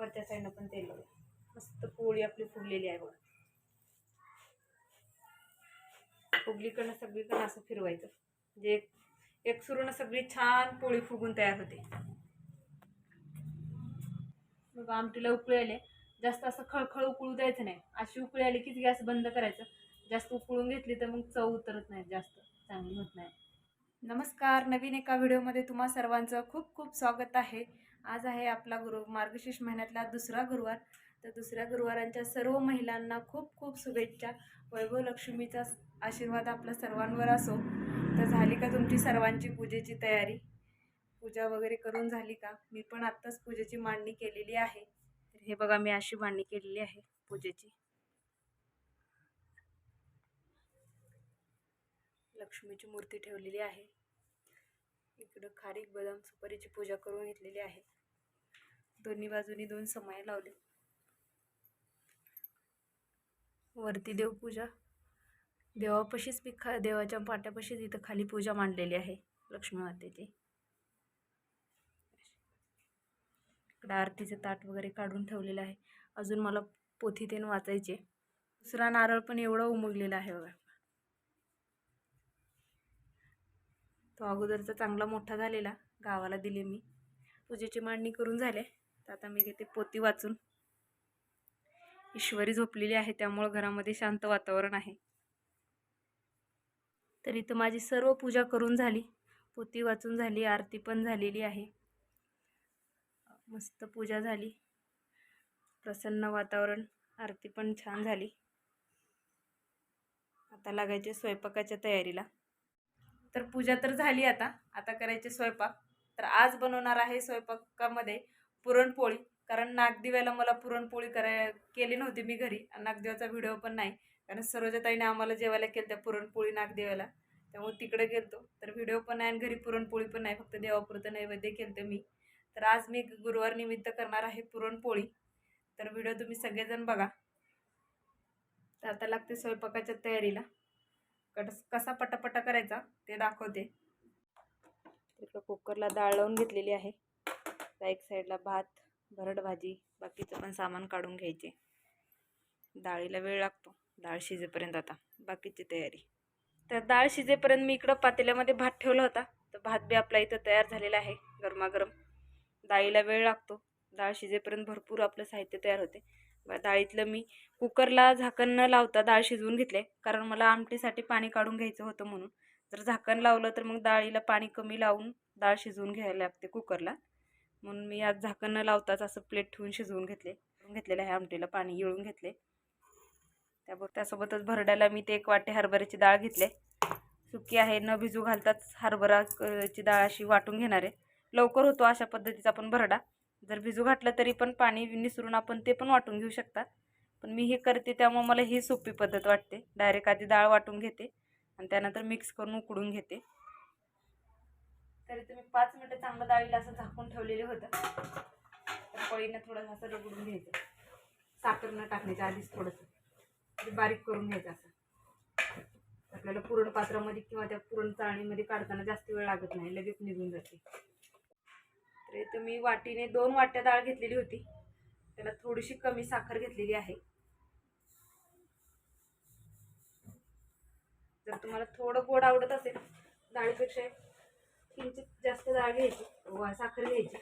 वरच्या साईडनं पण तेल लावूया मस्त पोळी आपली फुगलेली आहे बघा. फुगलीकडनं सगळीकडनं असं फिरवायचं. म्हणजे एक एक सुरून सगळी छान पोळी फुगून तयार होते. बघा आमटीला उकळी आले जास्त असं खळखळ उकळू द्यायचं नाही. अशी उकळी आली की गॅस बंद करायचं. जास्त उकळून घेतली तर मग चव उतरत नाही जास्त चांगली होत नाही. नमस्कार नवीन एका व्हिडिओमध्ये तुम्हा सर्वांचं खूप खूप स्वागत आहे. आज आहे आपला गुरु मार्गशीर्ष महिन्यातला दुसरा गुरुवार. तर दुसऱ्या गुरुवारांच्या सर्व महिलांना खूप खूप शुभेच्छा. वैभव लक्ष्मीचा आशीर्वाद आपल्या सर्वांवर असो. तर झाली का तुमची सर्वांची पूजेची तयारी? पूजा वगैरे करून झाली का? मी पण आत्ताच पूजेची मांडणी केलेली आहे. तर हे बघा मी अशी मांडणी केलेली आहे पूजेची. लक्ष्मीची मूर्ती ठेवलेली आहे. इकडं खारीक बदाम सुपारीची पूजा करून घेतलेली आहे. दोन्ही बाजूनी दोन समाया लावले. वरती देवपूजा. देवापाशीच मी खा देवाच्या पाट्यापाशीच इथं खाली पूजा मांडलेली आहे लक्ष्मी मातेची. इकडं आरतीचे ताट वगैरे काढून ठेवलेलं आहे. अजून मला पोथी तेन वाचायचे दुसरा नारळ पण एवढा उमगलेला आहे बघा. तो अगोदरचा चांगला मोठा झालेला गावाला दिले मी. पूजेची मांडणी करून झाले. तर आता मी घेते पोती वाचून. ईश्वरी झोपलेली आहे त्यामुळं घरामध्ये शांत वातावरण आहे. तर इथं माझी सर्व पूजा करून झाली. पोती वाचून झाली आरती पण झालेली आहे. मस्त पूजा झाली. प्रसन्न वातावरण आरती पण छान झाली. आता लागायचे स्वयंपाकाच्या तयारीला. तर पूजा तर झाली आता. आता करायचे स्वयंपाक. तर आज बनवणार आहे स्वयंपाकामध्ये पुरणपोळी. कारण नागदिव्याला मला पुरणपोळी कराय केली नव्हती मी घरी. आणि नागदेवाचा व्हिडिओ पण नाही. कारण सरोजाताईने आम्हाला जेवायला केलं त्या पुरणपोळी नागदेवाला त्यामुळे तिकडे गेलतो. तर व्हिडिओ पण नाही आणि घरी पुरणपोळी पण नाही. फक्त देवापुरतं नैवेद्य केलं मी. तर आज मी गुरुवार निमित्त करणार आहे पुरणपोळी. तर व्हिडिओ तुम्ही सगळेजण बघा. तर आता लागते स्वयंपाकाच्या तयारीला. कटस कसा पटापटा करायचा ते दाखवते. इकडं कुकरला डाळ लावून घेतलेली आहे. त्या एक साईडला भात भरड भाजी बाकीचं पण सामान काढून घ्यायचे. डाळीला वेळ लागतो. डाळ शिजेपर्यंत आता. बाकीची तयारी. तर डाळ शिजेपर्यंत मी इकडं पातेल्यामध्ये भात ठेवला होता. तर भात बी आपला इथं तयार झालेला आहे गरमागरम. डाळीला वेळ लागतो. डाळ शिजेपर्यंत भरपूर आपलं साहित्य तयार होते. डाळीतलं मी कुकरला झाकण न लावता डाळ शिजवून घेतले कारण मला आमटीसाठी पाणी काढून घ्यायचं होतं म्हणून. जर झाकण लावलं तर मग डाळीला पाणी कमी लावून डाळ शिजवून घ्यायला लागते कुकरला. म्हणून मी आज झाकण न लावताच असं प्लेट ठेवून शिजवून घेतले. घेतलेलं आहे आमटीला पाणी येळून घेतले त्याबरोबर त्यासोबतच भरड्याला मी ते एक वाटे हरभऱ्याची डाळ घेतले सुकी आहे न भिजू घालताच हरभराची डाळ अशी वाटून घेणार आहे. लवकर होतो अशा पद्धतीचा पण भरडा. जर भिजू घातलं तरी पण पाणी निसरून आपण ते पण वाटून घेऊ शकता. पण मी हे करते त्यामुळे मला ही सोपी पद्धत वाटते. डायरेक्ट आधी डाळ वाटून घेते आणि त्यानंतर मिक्स करून उकडून घेते. तरी तुम्ही पाच मिनटं चांगलं डाळीला असं झाकून ठेवलेलं होतं. तर पळीनं थोडंसं असं रगडून घ्यायचं. साखर न टाकण्याच्या आधीच थोडंसं. म्हणजे बारीक करून घ्यायचं असं. आपल्याला पुरण पात्रामध्ये किंवा त्या पुरण चाळणीमध्ये काढताना जास्त वेळ लागत नाही. लगेच निघून जाते. तर इथं मी वाटीने दोन वाट्या डाळ घेतलेली होती. त्याला थोडीशी कमी साखर घेतलेली आहे. जर तुम्हाला थोडं गोड आवडत असेल डाळीपेक्षा किंचित जास्त डाळ घ्यायची वा साखर घ्यायची.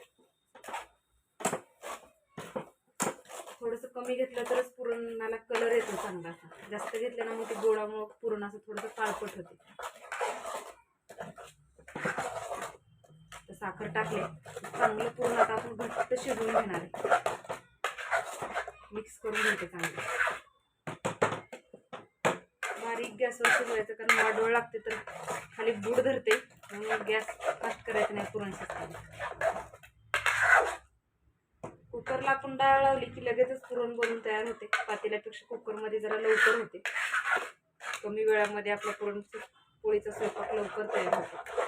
थोडंसं कमी घेतलं तरच पुरणाला कलर येतो चांगला असा. जास्त घेतल्यानं ना मग ते गोडामुळं पुरण असं थोडंसं काळपट होते. साखर टाकले. चांगलं पूर्ण आता आपण घट्ट शिजवून घेणार आहे. मिक्स करून घ्यायचं चांगलं. बारीक गॅसवर शिजवायचं कारण वाढवळ लागते तर खाली बूड धरते. म्हणून गॅस फास्ट करायचं नाही पुरण शिजताना कुकरला आपण डाळ लावली की लगेचच पुरण बनून तयार होते. पातेल्यापेक्षा कुकरमध्ये जरा लवकर होते. कमी वेळामध्ये आपला पुरण पोळीचा स्वयंपाक लवकर तयार होतो.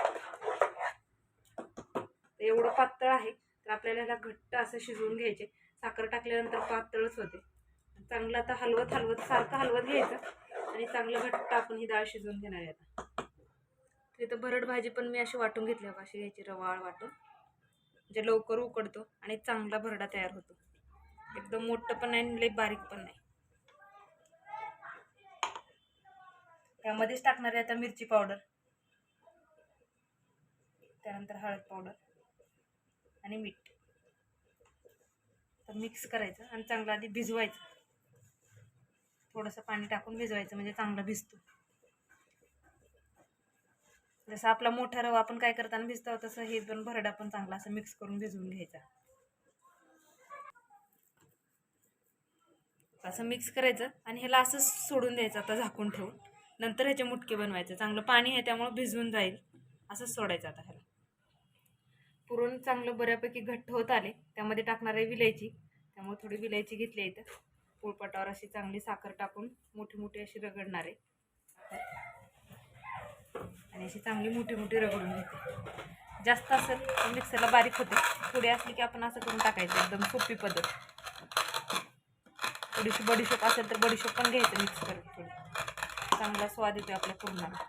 तर एवढं पातळ आहे तर आपल्याला ह्याला घट्ट असं शिजवून घ्यायचे. साखर टाकल्यानंतर पातळच होते. चांगलं आता हलवत हलवत सारखं हलवत घ्यायचं. आणि चांगलं घट्ट आपण ही डाळ शिजवून घेणार आहे आता. तिथं भरड भाजी पण मी अशी वाटून घेतली बघा अशी घ्यायची रवाळ वाटून. म्हणजे लवकर उकडतो आणि चांगला भरडा तयार होतो. एकदम मोठं पण नाही आणि लई बारीक पण नाही. त्यामध्येच टाकणार आहे आता मिरची पावडर. त्यानंतर हळद पावडर. आणि मीठ. तर मिक्स करायचं आणि चांगलं आधी भिजवायचं. थोडंसं पाणी टाकून भिजवायचं म्हणजे चांगलं भिजतो. जसं आपला मोठा रवा आपण काय करताना भिजतो तसं हे पण भरडा पण चांगला असं मिक्स करून भिजवून घ्यायचा. असं मिक्स करायचं आणि ह्याला असं सोडून द्यायचं आता झाकून ठेवून. नंतर ह्याचे मुटके बनवायचे. चांगलं पाणी आहे त्यामुळे भिजवून जाईल. असंच सोडायचं आता ह्याला. पुरण चांगलं बऱ्यापैकी घट्ट होत आले. त्यामध्ये टाकणार आहे विलायची. त्यामुळे थोडी विलायची घेतली आहे इथं. पोळपाटावर अशी चांगली साखर टाकून मोठी मोठी अशी रगडणार आहे. आणि अशी चांगली मोठी मोठी रगडून घेते. जास्त असेल तर मिक्सरला बारीक होते. थोडी असली की आपण असं करून टाकायचं. एकदम सोपी पद्धत. थोडीशी बडीशोप असेल तर बडीशोप पण घ्यायचं मिक्स थोडी. चांगला स्वाद येतो आपल्या पूर्णाला.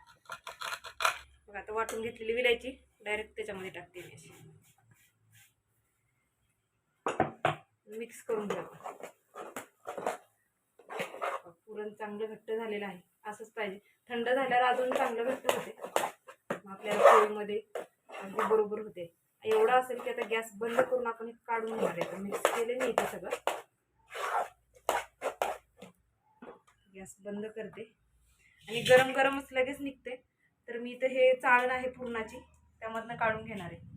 बघा आता वाटून घेतलेली विलायची. डायरेक्ट त्याच्यामध्ये टाकते मी अशी. मिक्स करून घ्यावं पुरण चांगलं घट्ट झालेलं आहे. असंच पाहिजे. थंड झाल्यावर अजून चांगलं घट्ट होते. मग आपल्याला पोळीमध्ये अगदी बरोबर होते. एवढं असेल की आता गॅस बंद करून आपण काढून घेणार आहे. तर मिक्स केले नाही ते सगळं. गॅस बंद करते. आणि गरम गरमच लगेच निघते. तर मी इथं हे चाळण आहे पुरणाची. त्यामधनं काढून घेणार आहे.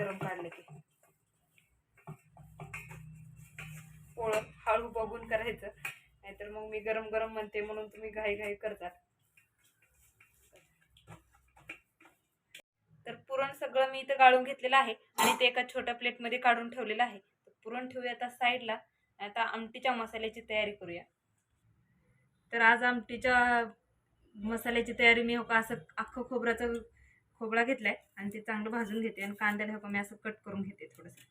गरम काढलं की. पोळं हळू बघून करायचं. नाहीतर मग मी गरम गरम म्हणते म्हणून तुम्ही घाई घाई करतात. तर पुरण सगळं मी इथं गाळून घेतलेलं आहे आणि ते एका छोट्या प्लेटमध्ये काढून ठेवलेलं आहे. पुरण ठेवूया आता साईडला. आता आमटीच्या मसाल्याची तयारी करूया. तर आज आमटीच्या मसाल्याची तयारी मी हो का असं अख्खं खोबऱ्याचं खोबळा घेतला आहे आणि ते चांगलं भाजून घेते आणि कांद्याला हो मी असं कट करून घेते थोडंसं.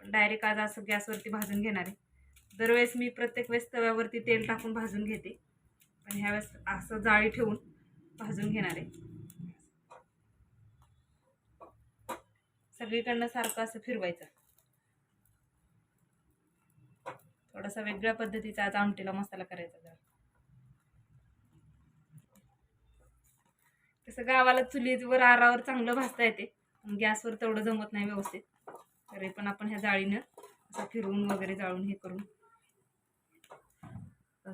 पण डायरेक्ट आज असं गॅसवरती भाजून घेणार आहे. दरवेळेस मी प्रत्येक वेळेस तव्यावरती तेल टाकून भाजून घेते. पण ह्यावेळेस असं जाळी ठेवून भाजून घेणार आहे. सगळीकडनं सारखं असं फिरवायचं. थोडासा वेगळ्या पद्धतीचा आज आमटीला मसाला करायचा तसं गावाला चुलीवर आरावर चांगलं भाजता येते. गॅसवर तेवढं जमत नाही व्यवस्थित. तरी पण आपण ह्या जाळीनं असं फिरवून वगैरे जाळून हे करून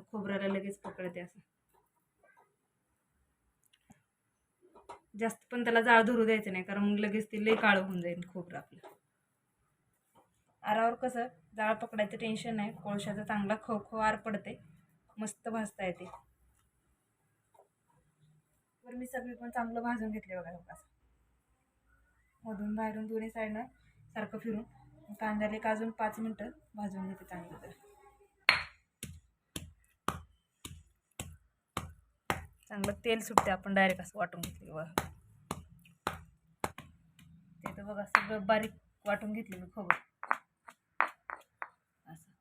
खोबऱ्याला लगेच पकडते असं. जास्त पण त्याला जाळ धरू द्यायचं नाही कारण मग लगेच ते लई काळं होऊन जाईल खोबरं आपलं. आरावर कसं जाळ पकडायचं टेन्शन नाही कोळशाचा चांगला खो खो आर पडते मस्त भाजता येते. बरं मी सगळी पण चांगलं भाजून घेतले बघा लोक असं मधून बाहेरून दोन्ही साईडनं सारखं फिरून कांद्याला एक अजून पाच मिनटं भाजून घेते चांगलं तर. चांगलं तेल सुटते आपण डायरेक्ट असं वाटून घेतले बघा. ते तर बघा सगळं बारीक वाटून घेतले मी खोबरं. असं.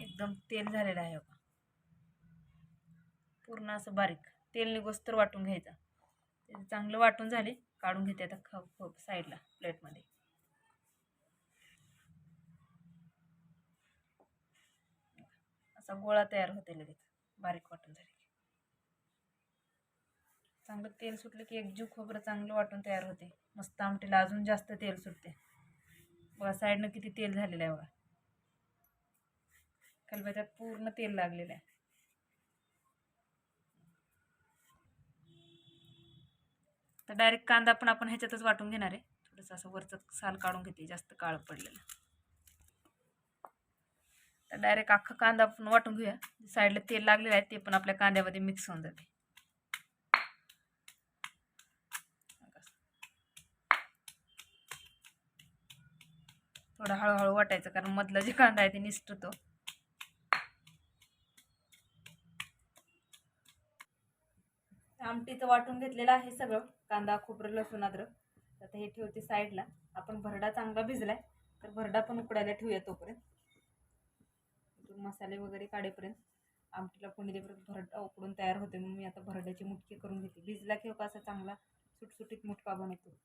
एकदम तेल झालेलं आहे बघा. पूर्ण असं बारीक तेल निघोस तर वाटून घ्यायचं. ते चांगलं वाटून झाले काढून घेते आता ख ख साईडला प्लेटमध्ये. असा गोळा तयार होते लगेच बारीक वाटून झाले. की चांगलं तेल सुटलं की एक जीव खोबरं चांगलं वाटून तयार होते. मस्त आमटीला अजून जास्त तेल सुटते. बघा साईडनं किती तेल झालेलं आहे बघा. खलबत्यात पूर्ण तेल लागलेलं आहे. तर डायरेक्ट कांदा पण आपण ह्याच्यातच वाटून घेणार आहे. थोडंसं असं वरचं साल काढून घेते जास्त काळं पडलेलं. तर डायरेक्ट अख्खा कांदा आपण वाटून घेऊया. साईडला तेल लागलेलं आहे ते पण आपल्या कांद्यामध्ये मिक्स होऊन जाते. थोडं हळूहळू वाटायचं कारण मधला जे कांदा आहे ते निसटतो. आमटीचं वाटून घेतलेलं आहे सगळं. कांदा खोबरं लसूण अद्रक. आता हे ठेवते साईडला. आपण भरडा चांगला भिजलाय. तर भरडा पण उकडायला ठेवूया तोपर्यंत. त्यातून मसाले वगैरे काढेपर्यंत. आमटीला फोडणी देपर्यंत भरडा उकडून तयार होते मग मी आता भरड्याची मुटकी करून घेते. भिजला की हो असा चांगला सुटसुटीत मुटका बनवतो.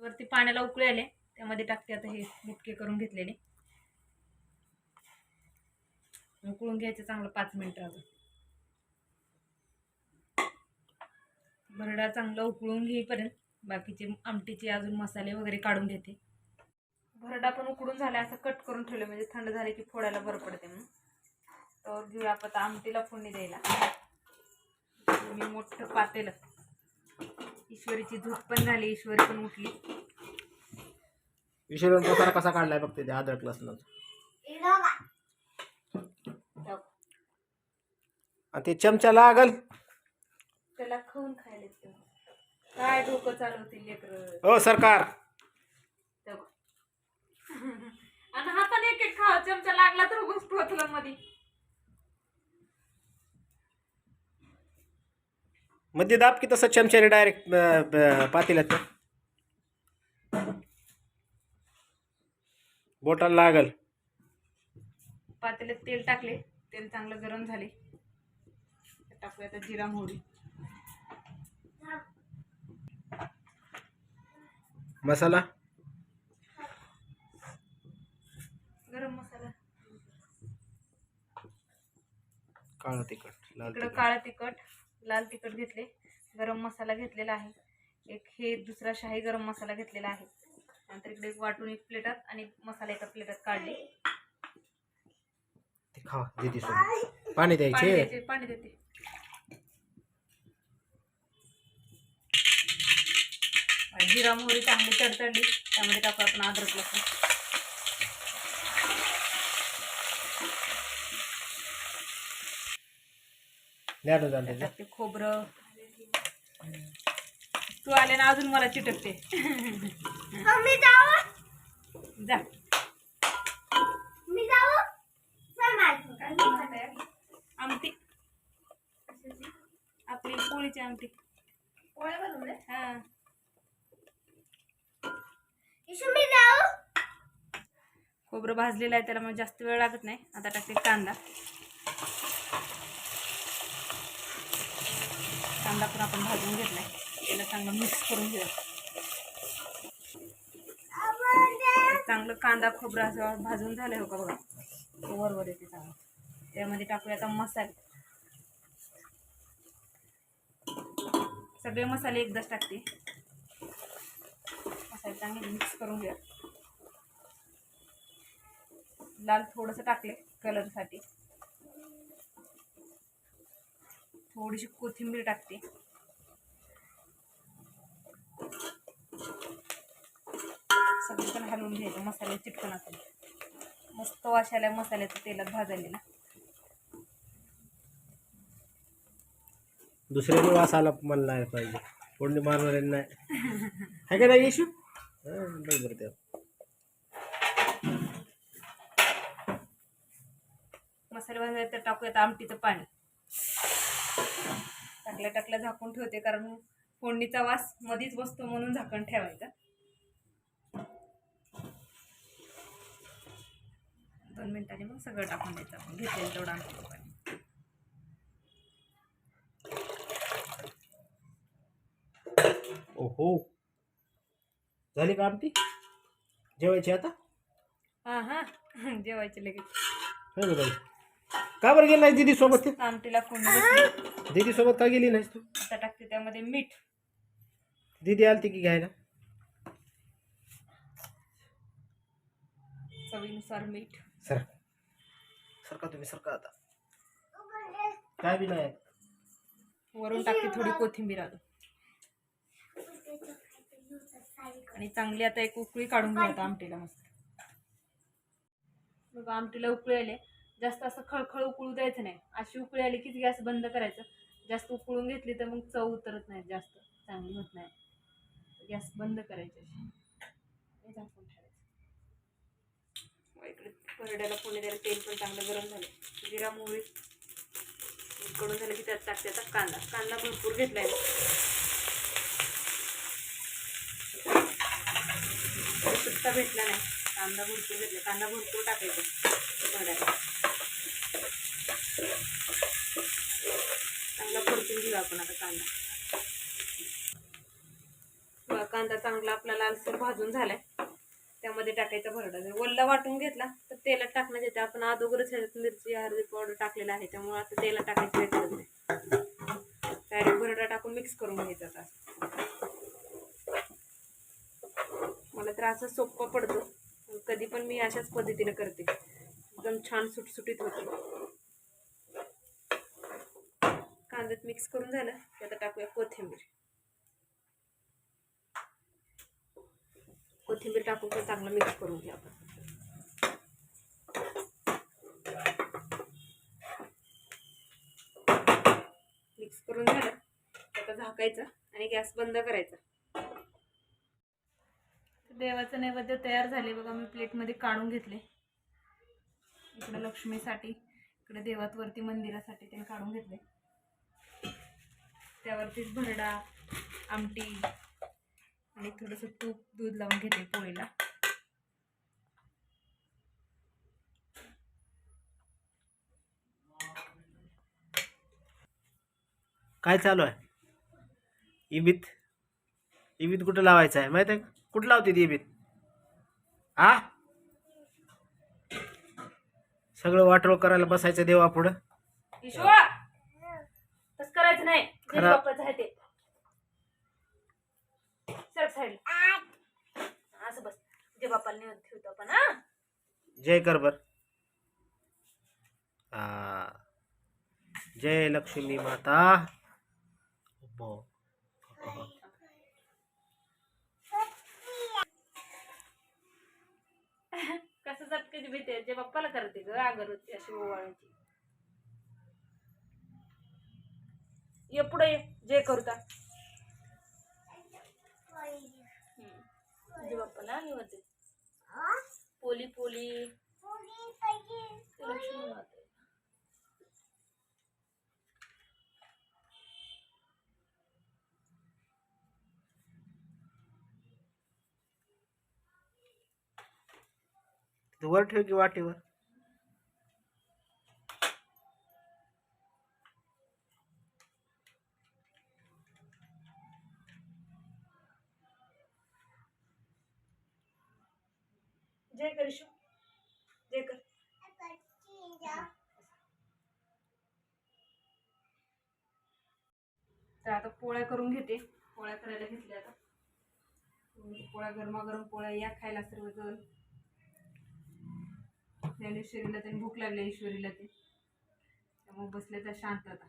वरती पाण्याला उकळे आले त्यामध्ये टाकते आता हे मुटके करून घेतलेले. उकळून घ्यायचं चांगलं पाच मिनिटं अजून भरडा चांगला उकळून घेईपर्यंत बाकीचे आमटीचे अजून मसाले वगैरे काढून घेते. भरडा पण उकडून झाला असं कट करून ठेवलं म्हणजे थंड झाले की फोडायला बरं पडते म्हणून. तर घेऊया आपण आता आमटीला फोडणी द्यायला. मी मोठं पातेलं. ईश्वरीची झोप पण झाली ईश्वरी पण उठली. प्रकार कसा काढलाय बघते ते अद्रक लसणाचा तेव्हा आणि ते चमचा लागल. त्याला खाऊन खायला येतं. काय डोकं चालवतील लेकर? हो सरकार. आणि हाताने एक एक खावा चमचा लागला तर गोष्ट होतलं मध्ये मध्ये दाब की तसं चमच्याने डायरेक्ट पातेल्यात बोटाला लागल. पातेल्यात तेल टाकले तेल चांगलं गरम झाले. टाकूया आता जिरा मोहरी. मसाला? गरम मसाला. काळा तिखट लाल इकडं तिखट. काळं तिखट लाल तिखट घेतले. गरम मसाला घेतलेला आहे. एक हे दुसरा शाही गरम मसाला घेतलेला आहे. नंतर इकडे एक वाटून एक प्लेटात आणि मसाला एका प्लेटात काढले. ते खावा दिदी सोबत. पाणी पाणी द्यायचे द्यायचे पाणी देते. जिरा मोहरी चांगली तडतडली. त्यामध्ये टाकू आपण अद्रक लसूण. टाकते खोबरं. तू आले ना अजून मला चिटकते. जा? आमटी. आपली पोळीची आमटी. हा. खोबरं भाजलेलं आहे त्याला मग जास्त वेळ लागत नाही. आता टाकते कांदा. कांदा पण आपण भाजून घेतलाय. त्याला चांगलं मिक्स करून घेऊ चांगलं कांदा खोबरं असं भाजून झालं हो का बघा. वरवर येते चांगलं. त्यामध्ये टाकूया आता मसाले. सगळे मसाले एकदाच टाकते. मसाले चांगले मिक्स करून घ्या लाल थोडंसं टाकले कलरसाठी. थोडीशी कोथिंबीर टाकते. सगळं पण हलवून घ्यायचं मसाले चिटकन असेल. मस्त वाशाला मसाल्याचं तेलात भाजलेला दुसऱ्याने वास आला मला नाही पाहिजे. कोणी मारणार नाही. आहे का नाही इशू बरोबर ते मसाले भाजायला तर टाकूयात आमटीचं पाणी. टाकल्या टाकल्या झाकून ठेवते कारण फोडणीचा वास मधीच बसतो म्हणून झाकण ठेवायचं. दोन मिनिटांनी मग सगळं टाकून द्यायचं. आपण घेतलेलं तेवढं आमटीचं पाणी ओहो. झाली का आमटी? जेवायची आता? हां हां. जेवायचे लगेच. बाई का बरं गेली नाही दीदी सोबत आमटीला फोडणी दीदी सोबत का गेली नाहीस तू? आता टाकते त्यामध्ये मीठ. दीदी आलती की घ्यायला? चवीनुसार मीठ. सर. सरका तुम्ही सरका आता. काय बी नाही. वरून टाकते थोडी कोथिंबीर अजून. आणि चांगली आता एक उकळी काढून घ्या आता आमटीला मस्त. बघा आमटीला उकळी आले. जास्त असं खळखळ उकळू द्यायचं नाही. अशी उकळी आली की गॅस बंद करायचं. जास्त उकळून घेतली तर मग चव उतरत नाही जास्त चांगली होत नाही. गॅस बंद करायची अशी. झाकून ठेवायचं. इकडे परड्याला पुणे द्यायला तेल पण चांगलं गरम झालं. जिरा मोहरी कडून झालं की त्यात टाकते. आता कांदा. कांदा भरपूर घेतलाय. सुट्टा भेटला नाही. कांदा भरपूर घेतला. कांदा भरपूर टाकायचा परड्याला चांगला परतून घेऊ आपण आता कांदा. कांदा चांगला आपला लालसर भाजून झालाय. त्यामध्ये टाकायचा भरडा जर वल्ला वाटून घेतला तर तेलात टाकण्यात येते. आपण अगोदरच ह्याच्यात मिरची हळदी पावडर टाकलेला आहे त्यामुळे आता तेलात टाकायची गरज नाही. डायरेक्ट भरडा टाकून मिक्स करून घ्यायचा आता. मला तर असं सोपं पडतो. कधी पण मी अशाच पद्धतीने करते. एकदम छान सुटसुटीत होते. कांद्यात मिक्स करून झालं की आता टाकूया कोथिंबीर. कोथिंबीर टाकून पण चांगलं मिक्स करून घ्या आपण. मिक्स करून झालं आता झाकायचं आणि गॅस बंद करायचा. देवाचं नैवेद्य तयार झाले बघा मी प्लेटमध्ये काढून घेतले. इकडे लक्ष्मीसाठी इकडे देवात वरती मंदिरासाठी ते काढून घेतले. त्यावरतीच भरडा आमटी आणि थोडंसं तूप दूध लावून घेते पोळीला. काय चालू आहे? इबीत? इबीत कुठं लावायचं आहे? माहिती आहे? कुठं लावते ती इबीत? आ? सगळं वाटोळ करायला बसायचं देवा पुढं. तस करायचं नाही. खरा- साईड असं बस. जे बाप्पाला निवड ठेवतो आपण हा? जय कर बर. आ, जय लक्ष्मी माता. ब- कसं झटकायची भीती जे बाप्पाला करते ग अगरबत्ती अशी ओवाळायची. ये पुढे ये जे करता पोली पोली लक्ष्मी वर ठेव की वाटेवर पोळ्या करून घेते. पोळ्या करायला घेतल्या आता. म्हणजे पोळ्या गरमागरम पोळ्या या खायला सर्वजण. ज्ञानेश्वरीला त्यांनी भूक लागली ईश्वरीला ते. त्यामुळे बसले तर शांत आता.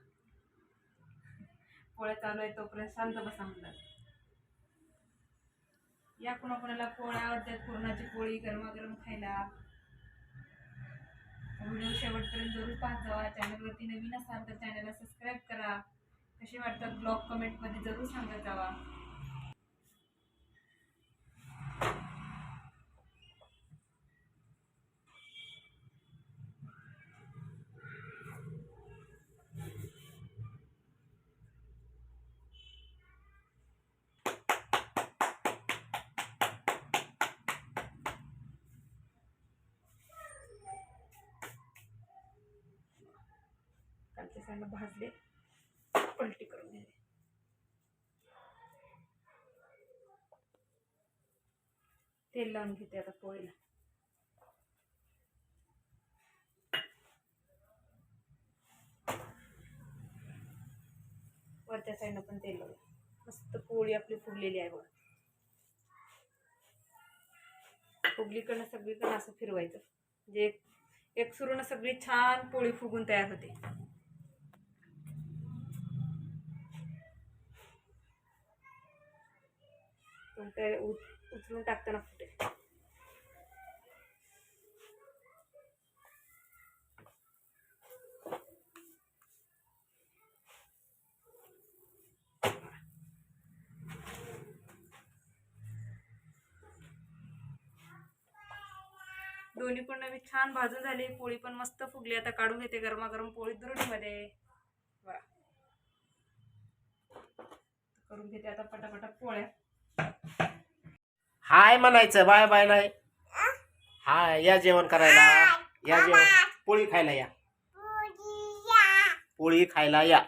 पोळ्या चालू आहे तोपर्यंत शांत बसा म्हणतात. या कोणाकोणाला पोळ्या आवडतात पुरणाची पोळी गरमागरम खायला. व्हिडिओ शेवटपर्यंत जरूर पाहत जावा चॅनलवरती नवीन असाल तर चॅनलला सबस्क्राईब करा. कसे वाटतात ब्लॉग कमेंटमध्ये जरूर सांगत जावा. कालच्या साईडला भाजले. पलटी करून घ्यायचे तेल लावून घेते आता पोळीला. वरच्या साईडनं पण तेल लावूया मस्त पोळी आपली फुगलेली आहे बघा. फुगलीकडनं सगळीकडनं असं फिरवायचं. म्हणजे एक एक सुरून सगळी छान पोळी फुगून तयार होते. ते उच- उचलून टाकताना फुटेल दोन्ही पण नवी छान भाजून झाली. पोळी पण मस्त फुगली. आता काढून घेते गरमागरम पोळी दुरडीमध्ये. वा करून घेते आता पटापटा पोळ्या. हाय म्हणायचं बाय बाय नाही. हा या जेवण करायला. या जेवण. पोळी खायला या. पोळी खायला या.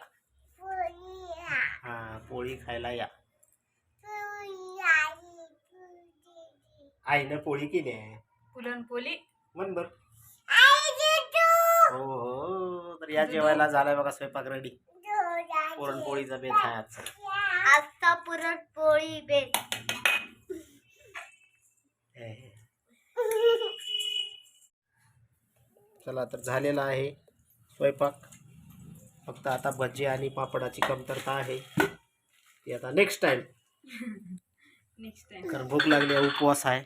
हा पोळी खायला या. आईनं पोळी केली आहे. पुरणपोळी म्हण बर. हो हो तर या जेवायला झालाय बघा स्वयंपाक रेडी पुरणपोळीचा बेत आहे आजचा. आजचा बेत हे. चला तर झालेला आहे स्वयंपाक. फक्त आता भजी आणि पापडाची कमतरता आहे. ती आता नेक्स्ट टाइम नेक्स्ट टाइम कारण भूक लागली आहे, उपवास आहे.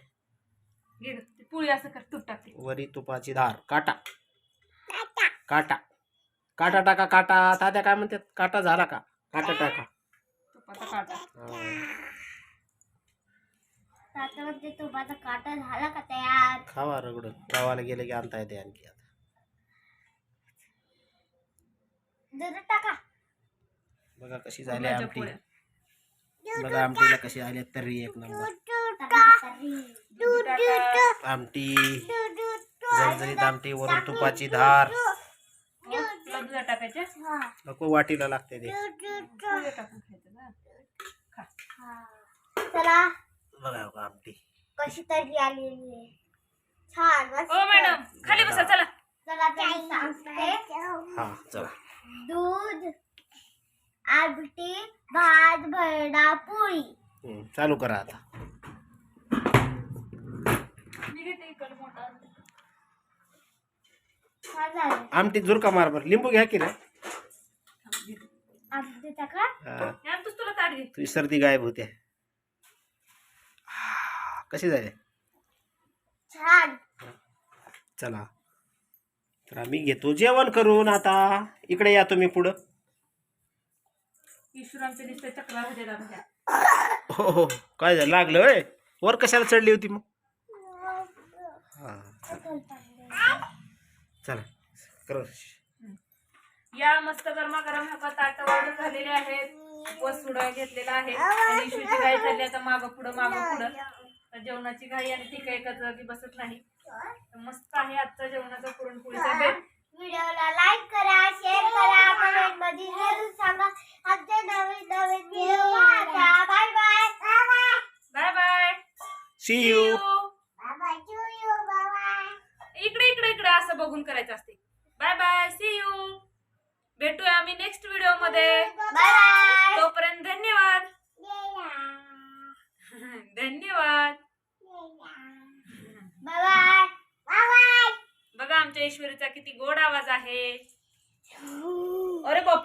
घे गं, ती पोळी असं कर तूप टाकते. वरी तुपाची धार. काटा. काटा. काटा टाका काटा. तात्या काय म्हणतात? काटा झाला का? काटा टाका. तुपाचा काटा. हा. ताटामध्ये तुपाचा काटा झाला का तयार खावा रगडून गावाला गेले की आणता येते आणखी आता. दूध टाका. बघा कशी झाली पुरणाच्या आमटी. पोळ्या. बघा आमटीला कशी आली तर्री एक नंबर. दूध टाका. आमटी. झणझणीत आमटी वरून तुपाची धार. तुला दुधात टाकायच्या नको वाटीला लागते ते. पोळ्या टाकून खायचं ना खा चला. बघा बघा आमटी. कशी तरी आलेली आहे. छान मस्त. ओ मॅडम खाली बसा चला. चला तरी सांगते. हा चला. दूध आमटी भात भरडा पोळी. हम्म, चालू करा आता. मी मोठा आमटी झुरका मार बर. लिंबू घ्या की रे हा, तुझी सर्दी गायब होते. हा, कशी झाली? छान. चला. तर आम्ही घेतो जेवण करून आता. इकडे या तुम्ही पुढं. ईश्वरांचे नुसते चक्रा होते दादा हो हो. काय झालं? लागलं होय? वर कशाला चढली होती मग? हा. चला कर या मस्त गरमा गरम ह्या ताट वाढून झालेले आहेत. व सुडा घेतलेला आहे. आणि ईश्वरची घाई झाली आता मागं पुढं मागं पुढं. तर जेवणाची घाई आणि ती काही एका जागी बसत नाही. तर मस्त आहे आजचा जेवणाचा पुरणपोळीचा बेत. व्हिडिओला लाईक करा शेअर करा कमेंटमध्ये जरूर सांगा. आमचे नवीन नवीन व्हिडिओ पाहता. Bye bye bye bye see you bye bye इकडे इकडे इकडे असं बघून करायचं असते. बाय बाय सी यू भेटूया आम्ही नेक्स्ट व्हिडिओमध्ये. बाय तोपर्यंत धन्यवाद. धन्यवाद. बाय बाय बाय बघा आमच्या ईश्वरीचा किती गोड आवाज आहे. अरे बाप.